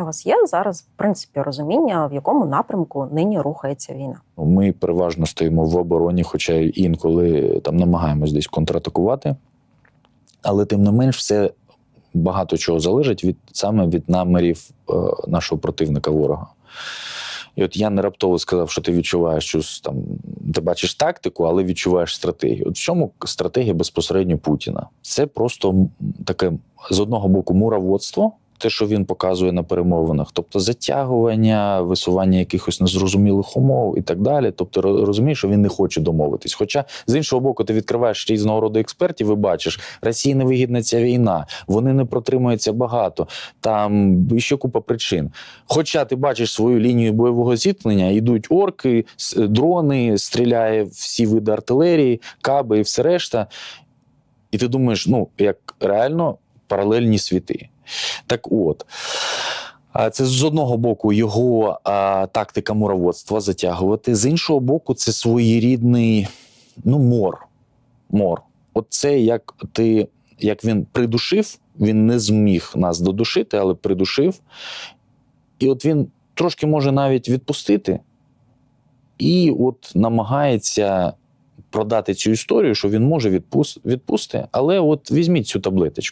У вас є зараз, в принципі, розуміння, в якому напрямку нині рухається війна? Ми переважно стоїмо в обороні, хоча інколи там намагаємось десь контратакувати. Але тим не менш, все багато чого залежить від саме від намірів е, нашого противника ворога. І от я не раптово сказав, що ти відчуваєш щось там, ти бачиш тактику, але відчуваєш стратегію. От в чому стратегія безпосередньо Путіна? Це просто таке з одного боку мураводство, те, що він показує на перемовинах, тобто затягування, висування якихось незрозумілих умов і так далі. Тобто, розумієш, що він не хоче домовитись. Хоча з іншого боку, ти відкриваєш різного роду експертів і бачиш, Росії невигідна ця війна, вони не протримуються багато, там ще купа причин. Хоча ти бачиш свою лінію бойового зіткнення, йдуть орки, дрони, стріляє всі види артилерії, каби і все решта. І ти думаєш, ну як реально паралельні світи. Так от. Це з одного боку його а, тактика мураводства затягувати, з іншого боку, це своєрідний ну, мор. мор. От це як ти, як він придушив, він не зміг нас додушити, але придушив. І от він трошки може навіть відпустити, і от намагається продати цю історію, що він може відпусти, відпусти але от візьміть цю таблеточку.